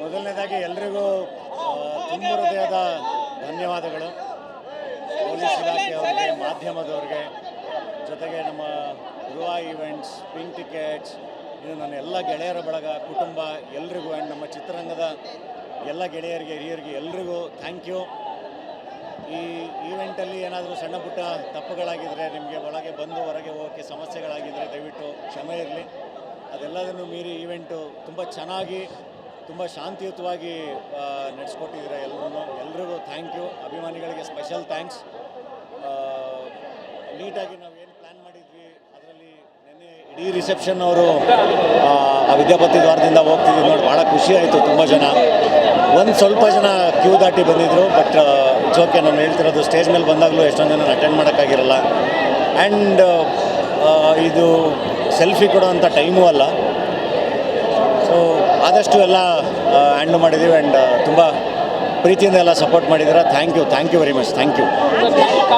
ಮೊದಲನೇದಾಗಿ ಎಲ್ರಿಗೂ ತುಂಬ ಹೃದಯದ ಧನ್ಯವಾದಗಳು. ಪೊಲೀಸ್ ಇಲಾಖೆಯವರಿಗೆ ಮಾಧ್ಯಮದವ್ರಿಗೆ, ಜೊತೆಗೆ ನಮ್ಮ ಗೃಹ ಈವೆಂಟ್ಸ್, ಪಿಂಕ್ ಟಿಕೆಟ್ಸ್ ಇದು ನನ್ನ ಎಲ್ಲ ಗೆಳೆಯರ ಬಳಗ, ಕುಟುಂಬ ಎಲ್ರಿಗೂ ಆ್ಯಂಡ್ ನಮ್ಮ ಚಿತ್ರರಂಗದ ಎಲ್ಲ ಗೆಳೆಯರಿಗೆ, ಹಿರಿಯರಿಗೆ ಎಲ್ರಿಗೂ ಥ್ಯಾಂಕ್ ಯು ಈ ಈವೆಂಟಲ್ಲಿ ಏನಾದರೂ ಸಣ್ಣ ಪುಟ್ಟ ತಪ್ಪುಗಳಾಗಿದ್ದರೆ ನಿಮಗೆ ಒಳಗೆ ಬಂದು ಹೊರಗೆ ಹೋಗೋಕ್ಕೆ ಸಮಸ್ಯೆಗಳಾಗಿದ್ದರೆ ದಯವಿಟ್ಟು ಕ್ಷಮೆ ಇರಲಿ. ಅದೆಲ್ಲದನ್ನು ಮೀರಿ ಈವೆಂಟು ತುಂಬ ಚೆನ್ನಾಗಿ, ತುಂಬ ಶಾಂತಿಯುತವಾಗಿ ನಡೆಸ್ಕೊಟ್ಟಿದ್ದೀರ ಎಲ್ಲರೂ ಎಲ್ರಿಗೂ ಥ್ಯಾಂಕ್ ಯು ಅಭಿಮಾನಿಗಳಿಗೆ ಸ್ಪೆಷಲ್ ಥ್ಯಾಂಕ್ಸ್ ನೀಟಾಗಿ ನಾವು ಏನು ಪ್ಲ್ಯಾನ್ ಮಾಡಿದ್ವಿ, ಅದರಲ್ಲಿ ನೆನ್ನೆ ಇಡೀ ರಿಸೆಪ್ಷನ್ ಅವರು, ಆ ವಿದ್ಯಾಪತಿ ದ್ವಾರದಿಂದ ಹೋಗ್ತಿದ್ವಿ ನೋಡಿ, ಭಾಳ ಖುಷಿ ಆಯಿತು ತುಂಬ ಜನ. ಒಂದು ಸ್ವಲ್ಪ ಜನ ಕ್ಯೂ ದಾಟಿ ಬಂದಿದ್ದರು ಬಟ್ ಜೋಕೆ ನಾನು ಹೇಳ್ತಿರೋದು ಸ್ಟೇಜ್ ಮೇಲೆ ಬಂದಾಗಲೂ ಎಷ್ಟೊಂದು ಜನ ಅಟೆಂಡ್ ಮಾಡೋಕ್ಕಾಗಿರಲ್ಲ. ಆ್ಯಂಡ್ ಇದು ಸೆಲ್ಫಿ ಕೊಡೋವಂಥ ಟೈಮೂ ಅಲ್ಲ. ಸೊ ಆದಷ್ಟು ಎಲ್ಲ ಹ್ಯಾಂಡ್ಲ್ ಮಾಡಿದ್ದೀವಿ ಆ್ಯಂಡ್ ತುಂಬ ಪ್ರೀತಿಯಿಂದ ಎಲ್ಲ ಸಪೋರ್ಟ್ ಮಾಡಿದ್ದೀರಾ. Thank you thank you very much, thank you.